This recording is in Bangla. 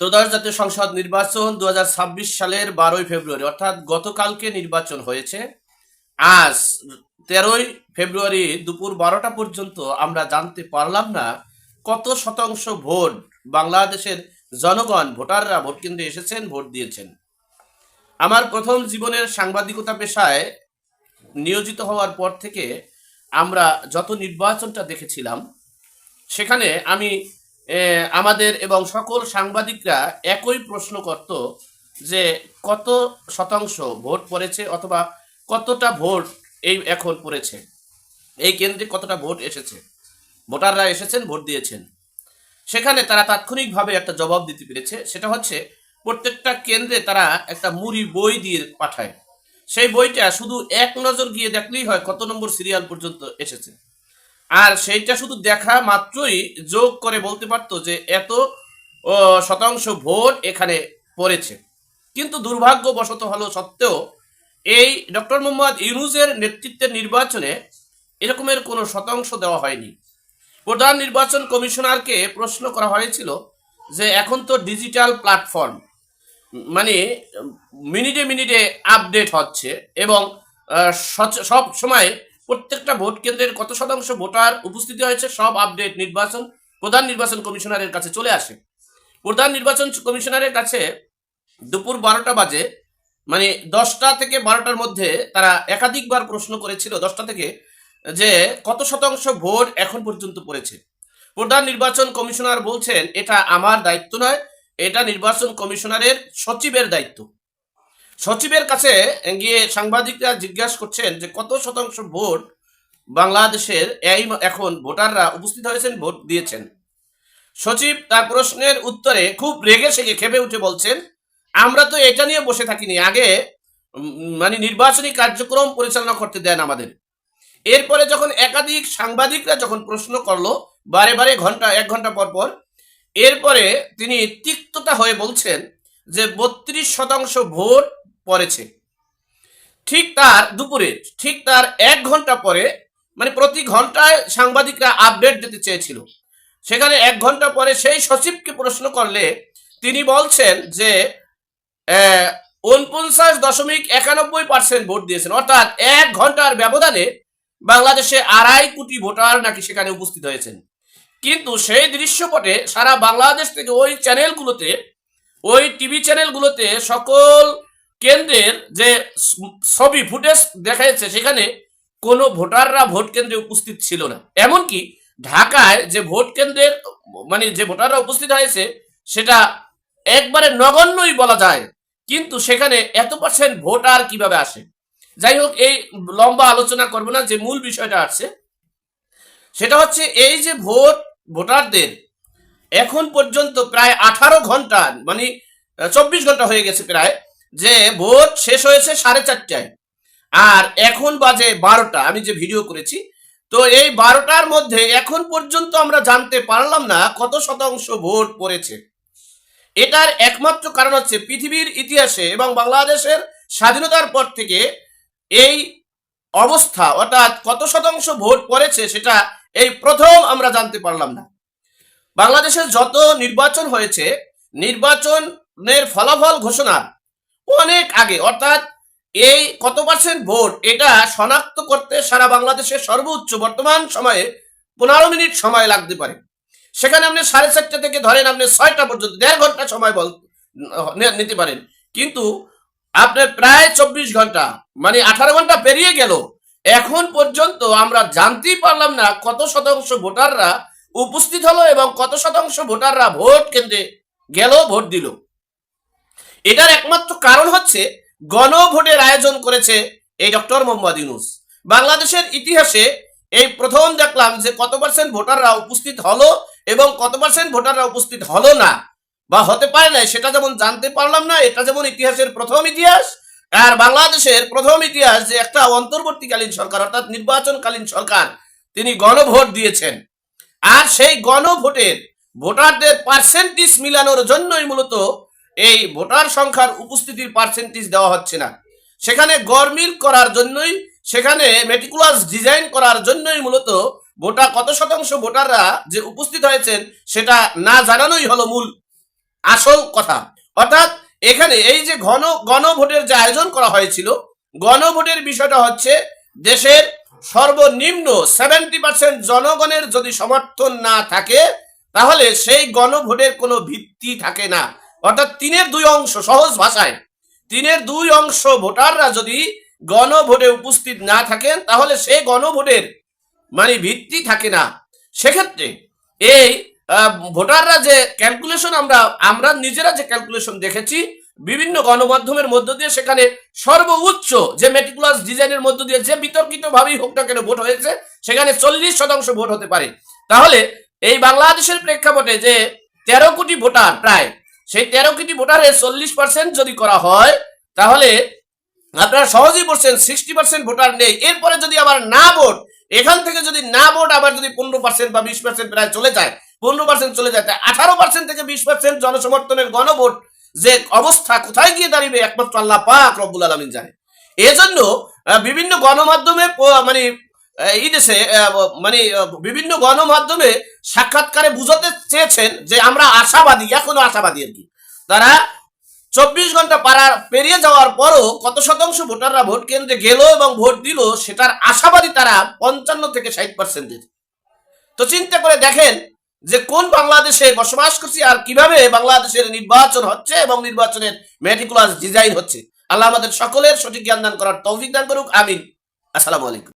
ত্রয়োদশ জাতীয় সংসদ নির্বাচন দু হাজার ছাব্বিশ সালের বারোই ফেব্রুয়ারি, অর্থাৎ গতকালকে নির্বাচন হয়েছে। আজ তেরোই ফেব্রুয়ারি দুপুর বারোটা পর্যন্ত আমরা জানতে পারলাম না কত শতাংশ ভোট বাংলাদেশের জনগণ, ভোটাররা ভোট কেন্দ্রে এসেছেন, ভোট দিয়েছেন। আমার প্রথম জীবনের সাংবাদিকতা পেশায় নিয়োজিত হওয়ার পর থেকে আমরা যত নির্বাচনটা দেখেছিলাম, সেখানে আমি আমাদের এবং সকল সাংবাদিকরা একই প্রশ্ন করত যে কত শতাংশ ভোট পড়েছে অথবা কতটা ভোট এই এখন পড়েছে? এই কেন্দ্রে কতটা ভোট এসেছে? ভোটাররা এসেছেন, ভোট দিয়েছেন। সেখানে তারা তাৎক্ষণিকভাবে একটা জবাব দিতে পেরেছে। সেটা হচ্ছে, প্রত্যেকটা কেন্দ্রে তারা একটা মুড়ি বই দিয়ে পাঠায়। সেই বইটা শুধু এক নজর গিয়ে দেখলেই হয় কত নম্বর সিরিয়াল পর্যন্ত এসেছে। আর সেইটা শুধু দেখা মাত্রই যোগ করে বলতে পারতো যে এত শতাংশ ভোট এখানে পড়েছে। কিন্তু দুর্ভাগ্যবশত হলো সত্ত্বেও এই ডক্টর মোহাম্মদ ইউনুসের নেতৃত্বের নির্বাচনে এরকমের কোনো শতাংশ দেওয়া হয়নি। প্রধান নির্বাচন কমিশনারকে প্রশ্ন করা হয়েছিল যে এখন তো ডিজিটাল প্ল্যাটফর্ম মানে মিনিটে মিনিটে আপডেট হচ্ছে এবং সব সময় প্রত্যেকটা ভোট কেন্দ্রের কত শতাংশ ভোটার উপস্থিতি হয়েছে, সব আপডেট নির্বাচন, প্রধান নির্বাচন কমিশনারের কাছে চলে আসে। প্রধান নির্বাচন কমিশনারের কাছে দুপুর বারোটা বাজে মানে দশটা থেকে বারোটার মধ্যে তারা একাধিকবার প্রশ্ন করেছিল, দশটা থেকে, যে কত শতাংশ ভোট এখন পর্যন্ত পড়েছে। প্রধান নির্বাচন কমিশনার বলছেন, এটা আমার দায়িত্ব নয়, এটা নির্বাচন কমিশনারের সচিবের দায়িত্ব। সচিবের কাছে গিয়ে সাংবাদিকরা জিজ্ঞাসা করছেন যে কত শতাংশ ভোট বাংলাদেশের এই এখন ভোটাররা উপস্থিত হয়েছেন, ভোট দিয়েছেন। সচিব তার প্রশ্নের উত্তরে খুব রেগে সেগে খেপে উঠে বলছেন, আমরা তো এটা নিয়ে বসে থাকিনি, আগে মানে নির্বাচনী কার্যক্রম পরিচালনা করতে দেন আমাদের। এরপরে যখন একাধিক সাংবাদিকরা যখন প্রশ্ন করল, বারে বারে ঘণ্টা, এক ঘণ্টা পর পর, এরপরে তিনি তিক্ততা হয়ে বলছেন যে বত্রিশ শতাংশ ভোট পড়েছে। ঠিক তার দুপুরে, ঠিক তার এক ঘণ্টা পরে মানে প্রতি ঘন্টায় সাংবাদিকরা আপডেট দিতে চেয়েছিল। সেখানে এক ঘণ্টা পরে সেই সচিবকে প্রশ্ন করলে তিনি বলছেন যে উনপঞ্চাশ দশমিক একানব্বই পার্সেন্ট ভোট দিয়েছেন। অর্থাৎ এক ঘণ্টার ব্যবধানে বাংলাদেশে আড়াই কোটি ভোটার নাকি সেখানে উপস্থিত হয়েছেন। কিন্তু সেই দৃশ্যপটে সারা বাংলাদেশ থেকে ওই চ্যানেলগুলোতে ওই টিভি চ্যানেলগুলোতে সকল কেন্দ্রের যে ছবি ফুটেজ দেখা যাচ্ছে সেখানে কোনো ভোটাররা ভোট কেন্দ্রে উপস্থিত ছিল না। এমনকি ঢাকায় যে ভোট কেন্দ্রের মানে যে ভোটাররা উপস্থিত হয়েছে, সেটা একবারে নগণ্যই বলা যায়। কিন্তু সেখানে এত পার্সেন্ট ভোটার কীভাবে আসে? যাই হোক, এই লম্বা আলোচনা করব না, যে মূল বিষয়টা আসছে। সেটা হচ্ছে এই যে ভোট, ভোটারদের এখন পর্যন্ত প্রায় আঠারো ঘণ্টা মানে চব্বিশ ঘণ্টা হয়ে গেছে প্রায়। যে ভোট শেষ হয়েছে সাড়ে চারটায়। আর এখন বাজে বারোটা। আমি যে ভিডিও করেছি, তো এই বারোটার মধ্যে এখন পর্যন্ত আমরা জানতে পারলাম না কত শতাংশ ভোট পড়েছে। এটার একমাত্র কারণ হচ্ছে পৃথিবীর ইতিহাসে এবং বাংলাদেশের স্বাধীনতার পর থেকে এই অবস্থা, অর্থাৎ কত শতাংশ ভোট পড়েছে সেটা এই প্রথম আমরা জানতে পারলাম না। বাংলাদেশের যত নির্বাচন হয়েছে, নির্বাচনের ফলাফল ঘোষণার অনেক আগে, অর্থাৎ এই কত পার্সেন্ট ভোট এটা শনাক্ত করতে সারা বাংলাদেশের সর্বোচ্চ বর্তমান সময়ে পনেরো মিনিট সময় লাগতে পারে। সেখানে আপনি সাড়ে চারটা থেকে ধরেন আপনি ছয়টা পর্যন্ত, দেড় ঘণ্টা সময় বল নিতে পারেন। কিন্তু আপনার প্রায় চব্বিশ ঘণ্টা মানে আঠারো ঘণ্টা পেরিয়ে গেল। এখন পর্যন্ত আমরা জানতেই পারলাম না কত শতাংশ ভোটাররা উপস্থিত হলো এবং কত শতাংশ ভোটাররা ভোট কেন্দ্রে গেল, ভোট দিল। এটার একমাত্র কারণ হচ্ছে গণভোটের আয়োজন করেছে এই ডক্টর মোহাম্মদ ইউনুস। বাংলাদেশের ইতিহাসে এই প্রথম দেখলাম যে কত পার্সেন্ট ভোটাররা উপস্থিত হলো এবং কত পার্সেন্ট ভোটাররা উপস্থিত হলো না বা হতে পারে না সেটা যেমন জানতে পারলাম না, এটা যেমন ইতিহাসের প্রথম ইতিহাস, আর বাংলাদেশের প্রথম ইতিহাস যে একটা অন্তর্বর্তীকালীন সরকার, অর্থাৎ নির্বাচনকালীন সরকার, তিনি গণভোট দিয়েছেন। আর সেই গণভোটের ভোটারদের পার্সেন্টেজ মিলানোর জন্যই মূলত এই ভোটার সংখ্যার উপস্থিতির পার্সেন্টেজ দেওয়া হচ্ছে না। সেখানে গরমিল করার জন্যই, সেখানে মেটিকুলাস ডিজাইন করার জন্যই মূলত ভোটার, কত শতাংশ ভোটাররা যে উপস্থিত হয়েছেন সেটা না জানানোই হলো মূল, আসল কথা। অর্থাৎ এখানে এই যে ঘন, গণভোটের যে আয়োজন করা হয়েছিল, গণভোটের বিষয়টা হচ্ছে দেশের সর্বনিম্ন সেভেন্টি পার্সেন্ট জনগণের যদি সমর্থন না থাকে, তাহলে সেই গণভোটের কোনো ভিত্তি থাকে না। অর্থাৎ তিনের দুই অংশ সহজ ভাষায়। তিনের দুই অংশ ভোটাররা যদি গণভোটে উপস্থিত না থাকেন, তাহলে সেই গণভোটের মানে ভিত্তি থাকে না। সেক্ষেত্রে এই ভোটাররা যে ক্যালকুলেশন আমরা আমরা নিজেরা যে ক্যালকুলেশন দেখেছি, বিভিন্ন গণমাধ্যমের মধ্য দিয়ে সেখানে সর্বোচ্চ যে মেটিকুলাস ডিজাইনের মধ্য দিয়ে যে বিতর্কিত ভাবেই হোক না কেন ভোট হয়েছে, সেখানে চল্লিশ শতাংশ ভোট হতে পারে। তাহলে এই বাংলাদেশের প্রেক্ষাপটে যে তেরো কোটি ভোটার প্রায় সেই তেরো কোটি ভোটারের চল্লিশ পার্সেন্ট যদি করা হয়, তাহলে আপনারা সহজেই বলছেন সিক্সটি পার্সেন্ট ভোটার নেই। এরপরে যদি আবার না ভোট, এখান থেকে যদি না ভোট আবার যদি পনেরো পার্সেন্ট বা বিশ পার্সেন্ট প্রায় চলে যায়, পনেরো পার্সেন্ট চলে যায় আঠারো পার্সেন্ট থেকে বিশ পার্সেন্ট জনসমর্থনের গণভোট যে অবস্থা কোথায় গিয়ে দাঁড়িয়ে একমাত্র আল্লাহ পাক রব্বুল আলমিন জানে। এজন্য বিভিন্ন গণমাধ্যমে মানে এই দেশে মানে বিভিন্ন গণমাধ্যমে সাক্ষাৎকারে বুঝাতে চেয়েছেন যে আমরা আশাবাদী, এখনও আশাবাদী আর কি। তারা চব্বিশ ঘণ্টা পারা পেরিয়ে যাওয়ার পরও কত শতাংশ ভোটাররা ভোট কেন্দ্রে গেল এবং ভোট দিল, সেটার আশাবাদী তারা পঞ্চান্ন থেকে ষাট পার্সেন্টের তো চিন্তা করে দেখেন যে কোন বাংলাদেশে বসবাস করছি আর কীভাবে বাংলাদেশের নির্বাচন হচ্ছে এবং নির্বাচনের মেটিকুলাস ডিজাইন হচ্ছে। আল্লাহ আমাদের সকলের সঠিক জ্ঞান দান করার তৌফিক দান করুক, আমিন। আসসালামু আলাইকুম।